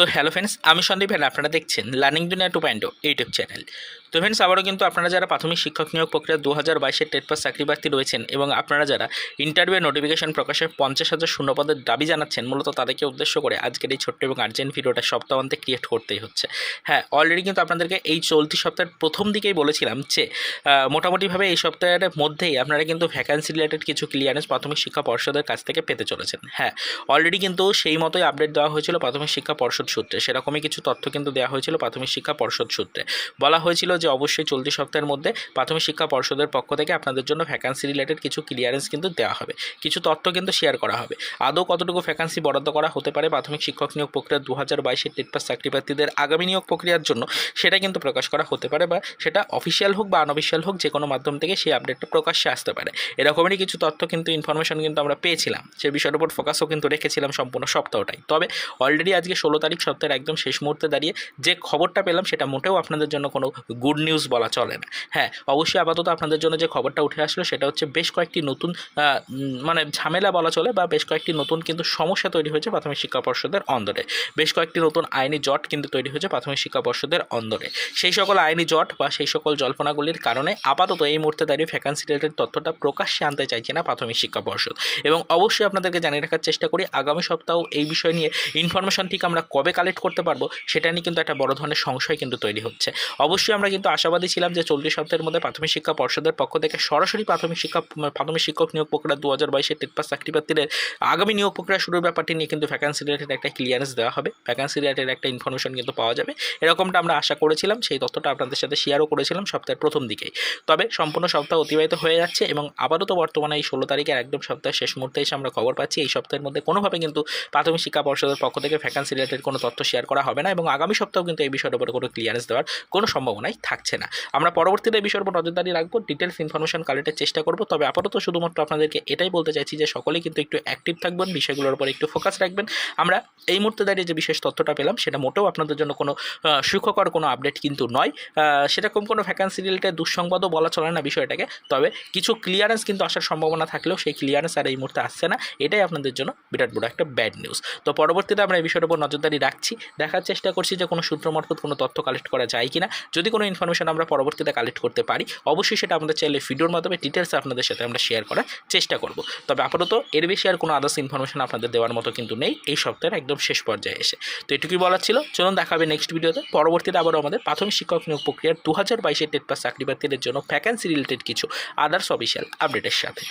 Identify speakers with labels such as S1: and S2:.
S1: তো hello friends আমি সন্দীপ হ্যান আপনারা দেখছেন learning Duniya two point YouTube channel তো ফ্রেন্ডস আবারও কিন্তু আপনারা যারা প্রাথমিক শিক্ষক নিয়োগ প্রক্রিয়া দু হাজার বাইশের টেট পাস চাকরি প্রার্থী রয়েছেন এবং আপনারা যারা ইন্টারভিউ নোটিফিকেশন প্রকাশে পঞ্চাশ হাজার শূন্যপদের দাবি জানাচ্ছেন, মূলত তাদেরকে উদ্দেশ্য করে আজকের এই ছোট্ট এবং আর্জেন্ট ভিডিওটা সপ্তাহান্তে ক্রিয়েট করতেই হচ্ছে। হ্যাঁ অলরেডি কিন্তু আপনাদেরকে এই চলতি সপ্তাহের প্রথম দিকেই বলেছিলাম যে মোটামুটিভাবে এই সপ্তাহের মধ্যেই আপনারা কিন্তু ভ্যাকান্সি রিলেটেড কিছু ক্লিয়ারেন্স প্রাথমিক শিক্ষা পর্ষদের কাছ থেকে পেতে চলেছেন। হ্যাঁ অলরেডি কিন্তু সেই মতোই আপডেট দেওয়া হয়েছিল প্রাথমিক শিক্ষা পর্ষদ সূত্রে। সেরকমই কিছু তথ্য কিন্তু দেওয়া হয়েছিল প্রাথমিক শিক্ষা পর্ষদ সূত্রে। বলা হয়েছিল যে অবশ্যই চলতি সপ্তাহের মধ্যে প্রাথমিক শিক্ষা পর্ষদের পক্ষ থেকে আপনাদের জন্য ভ্যাকান্সি রিলেটেড কিছু ক্লিয়ারেন্স কিন্তু দেওয়া হবে। কিছু তথ্য কিন্তু শেয়ার করা হবে। আদৌ কতটুকু ভ্যাকান্সি বরাদ্দ করা হতে পারে প্রাথমিক শিক্ষক নিয়োগ প্রক্রিয়া দু হাজার বাইশের টেট পাস চাকরি প্রার্থীদের আগামী নিয়োগ প্রক্রিয়ার জন্য, সেটা কিন্তু প্রকাশ করা হতে পারে বা সেটা অফিসিয়াল হোক বা আনঅফিসিয়াল হোক যে কোনো মাধ্যম থেকে সেই আপডেটটা প্রকাশ্যে আসতে পারে। এরকমই কিছু তথ্য কিন্তু ইনফরমেশন কিন্তু আমরা পেয়েছিলাম। সে বিষয়ের উপর ফোকাসও কিন্তু রেখেছিলাম সম্পূর্ণ সপ্তাহটাই। তবে অলরেডি আজকে ষোলো তারিখ সপ্তাহের একদম শেষ মুহূর্তে দাঁড়িয়ে যে খবরটা পেলাম সেটা মোটেও আপনাদের জন্য কোনো গুড নিউজ বলা চলে না। হ্যাঁ অবশ্যই আপাতত আপনাদের জন্য যে খবরটা উঠে আসলো সেটা হচ্ছে বেশ কয়েকটি নতুন মানে ঝামেলা বলা চলে বা বেশ কয়েকটি নতুন কিন্তু সমস্যা তৈরি হয়েছে প্রাথমিক শিক্ষা পর্ষদের অন্দরে। বেশ কয়েকটি নতুন আইনি জট কিন্তু তৈরি হয়েছে প্রাথমিক শিক্ষা পর্ষদের অন্দরে। সেই সকল আইনি জট বা সেই সকল জল্পনাগুলির কারণে আপাতত এই মুহূর্তে দাঁড়িয়ে ভ্যাকান্সি রিলেটেড তথ্যটা প্রকাশ্যে আনতে চাইছে না প্রাথমিক শিক্ষা পর্ষদ। এবং অবশ্যই আপনাদেরকে জানিয়ে রাখার চেষ্টা করি, আগামী সপ্তাহ এই বিষয় নিয়ে ইনফরমেশন ঠিক আমরা কবে কালেক্ট করতে পারব, সেটা নিয়ে কিন্তু একটা বড় ধরনের সংশয় কিন্তু তৈরি হচ্ছে। অবশ্যই আমরা কিন্তু আশাবাদী ছিলাম যে চলতি সপ্তাহের মধ্যে প্রাথমিক শিক্ষা পর্ষদের পক্ষ থেকে সরাসরি প্রাথমিক শিক্ষা, প্রাথমিক শিক্ষক নিয়োগ প্রক্রিয়া দু হাজার বাইশের টেট পাস চাকরি প্রার্থীদের আগামী নিয়োগ প্রক্রিয়া শুরুর ব্যাপারটি নিয়ে কিন্তু ভ্যাকান্সি রিলেটেড একটা ক্লিয়ারেন্স দেওয়া হবে। ভ্যাকান্সি রিলেটেড একটা ইনফরমেশন কিন্তু পাওয়া যাবে। এরকমটা আমরা আশা করেছিলাম, সেই তথ্যটা আপনাদের সাথে শেয়ারও করেছিলাম সপ্তাহের প্রথম দিকেই। তবে সম্পূর্ণ সপ্তাহ অতিবাহিত হয়ে যাচ্ছে এবং আপাতত বর্তমানে এই ষোলো তারিখের একদম সপ্তাহের শেষ মুহূর্তে এসে আমরা খবর পাচ্ছি, এই সপ্তাহের মধ্যে কোনোভাবে কিন্তু প্রাথমিক শিক্ষা পর্ষদের পক্ষ থেকে ভ্যাকান্সি রিলেটেড কোনো তথ্য শেয়ার করা হবে না এবং আগামী সপ্তাহেও কিন্তু এই বিষয়ের উপরে কোনো ক্লিয়ারেন্স দেওয়ার কোনো সম্ভাবনাই থাকছে না। আমরা পরবর্তীতে এই বিষয়ের উপর নজরদারি রাখব ডিটেলস ইনফরমেশন কালেক্টের চেষ্টা করব, তবে আপাতত শুধুমাত্র আপনাদেরকে এটাই বলতে চাইছি যে সকলেই কিন্তু একটু অ্যাক্টিভ থাকবেন, বিষয়গুলোর উপর একটু ফোকাস রাখবেন। আমরা এই মুহূর্তে দাঁড়িয়ে যে বিশেষ তথ্যটা পেলাম, সেটা মোটেও আপনাদের জন্য কোনো সুখকর কোনো আপডেট কিন্তু নয়। সেরকম কোনো ভ্যাকান্সি রিলেটেড দুঃসংবাদও বলা চলে না বিষয়টাকে, তবে কিছু ক্লিয়ারেন্স কিন্তু আসার সম্ভাবনা থাকলেও সেই ক্লিয়ারেন্স আর এই মুহূর্তে আসছে না, এটাই আপনাদের জন্য বিরাট বড় একটা ব্যাড নিউজ তো পরবর্তীতে আমরা এই বিষয়ের উপর নজরদারি রাখছি দেখার চেষ্টা করছি যে কোনো সূত্র মারফত কোনো তথ্য কালেক্ট করা যায় কিনা। যদি কোনো ইনফরমেশন আমরা পরবর্তীতে কালেক্ট করতে পারি, অবশ্যই সেটা আমাদের চাইলে ভিডিওর মাধ্যমে ডিটেলস আপনাদের সাথে আমরা শেয়ার করার চেষ্টা করব। তবে আপাতত এর বেশি আর কোনো আদার্স ইনফরমেশন আপনাদের দেওয়ার মতো কিন্তু নেই, এই সপ্তাহের একদম শেষ পর্যায়ে এসে। তো এটুকুই বলার ছিল, চলুন দেখাবে নেক্সট ভিডিওতে পরবর্তীতে আবারও আমাদের প্রাথমিক শিক্ষক নিয়োগ প্রক্রিয়ার দু হাজার বাইশের টেট পাস চাকরি প্রার্থীদের জন্য ভ্যাকান্সি রিলেটেড কিছু আদার্স অফিসিয়াল আপডেটের সাথে।